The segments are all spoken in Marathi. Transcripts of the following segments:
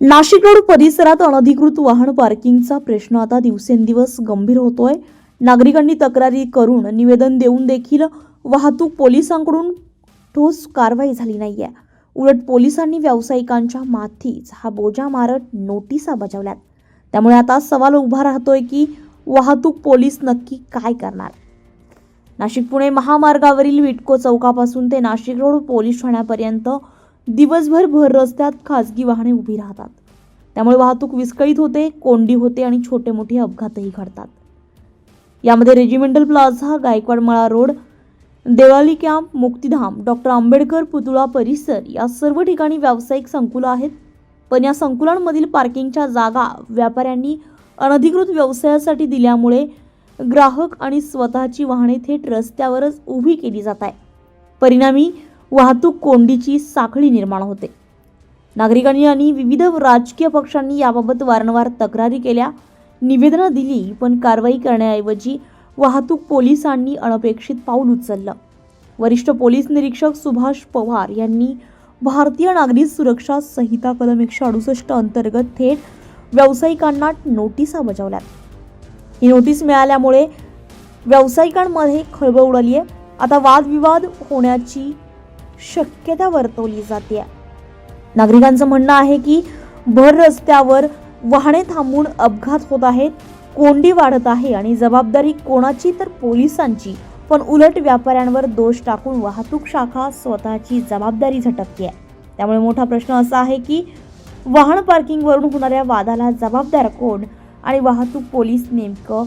नाशिक रोड परिसरात अनधिकृत वाहन पार्किंगचा प्रश्न आता दिवसेंदिवस गंभीर होतोय. नागरिकांनी तक्रारी करून निवेदन देऊन देखील वाहतूक पोलिसांकडून ठोस कारवाई झाली नाहीये. उलट पोलिसांनी व्यावसायिकांच्या माथीच हा बोजा मारत नोटिसा बजावल्यात. त्यामुळे आता सवाल उभा राहतोय की वाहतूक पोलीस नक्की काय करणार? नाशिक पुणे महामार्गावरील विटको चौकापासून ते नाशिक रोड पोलीस ठाण्यापर्यंत दिवसभर भर रस्त्यात खासगी वाहने उभी राहतात. त्यामुळे वाहतूक विस्कळीत होते कोंडी होते आणि छोटे मोठे अपघातही घडतात. यामध्ये regimental plaza Gaikwad Mala road Deolali camp Muktidham doctor Ambedkar पुतळा परिसर या सर्व ठिकाणी व्यावसायिक संकुलं आहेत. पण या संकुलांमधील पार्किंगच्या जागा व्यापाऱ्यांनी अनधिकृत व्यवसायासाठी दिल्यामुळे ग्राहक आणि स्वतःची वाहने थेट रस्त्यावरच उभी केली जात आहे. परिणामी वाहतूक कोंडीची साखळी निर्माण होते. नागरिकांनी आणि विविध राजकीय पक्षांनी याबाबत वारंवार तक्रारी केल्या निवेदनं दिली पण कारवाई करण्याऐवजी वाहतूक पोलिसांनी अनपेक्षित पाऊल उचललं. वरिष्ठ पोलीस निरीक्षक सुभाष पवार यांनी भारतीय नागरिक सुरक्षा संहिता कलम एकशे अडुसष्ट अंतर्गत थेट व्यावसायिकांना नोटिसा बजावल्यात. ही नोटीस मिळाल्यामुळे व्यावसायिकांमध्ये खळबळ उडाली आहे आता वादविवाद होण्याची शक्यता वर्तवली जाते. नागरिकांचं म्हणणं आहे की भर रस्त्यावर वाहने थांबून अपघात होत आहेत कोंडी वाढत आहे आणि जबाबदारी कोणाची तर पोलिसांची. पण उलट व्यापाऱ्यांवर दोष टाकून वाहतूक शाखा स्वतःची जबाबदारी झटकते. आहे त्यामुळे मोठा प्रश्न असा आहे की वाहन पार्किंगवरून होणाऱ्या वादाला जबाबदार कोण आणि वाहतूक पोलीस नेमकं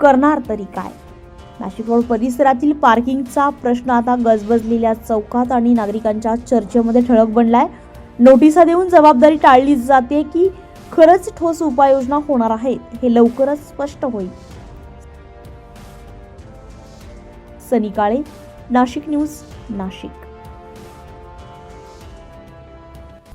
करणार तरी काय? नाशिक रोड परिसरातील पार्किंगचा प्रश्न आता गजबजलेल्या चौकात आणि नागरिकांच्या चर्चेमध्ये ठळक बनलाय. नोटिसा देऊन जबाबदारी टाळली जाते की खरंच ठोस उपाययोजना होणार आहेत हे लवकरच स्पष्ट होईल. सनी काळे नाशिक न्यूज नाशिक.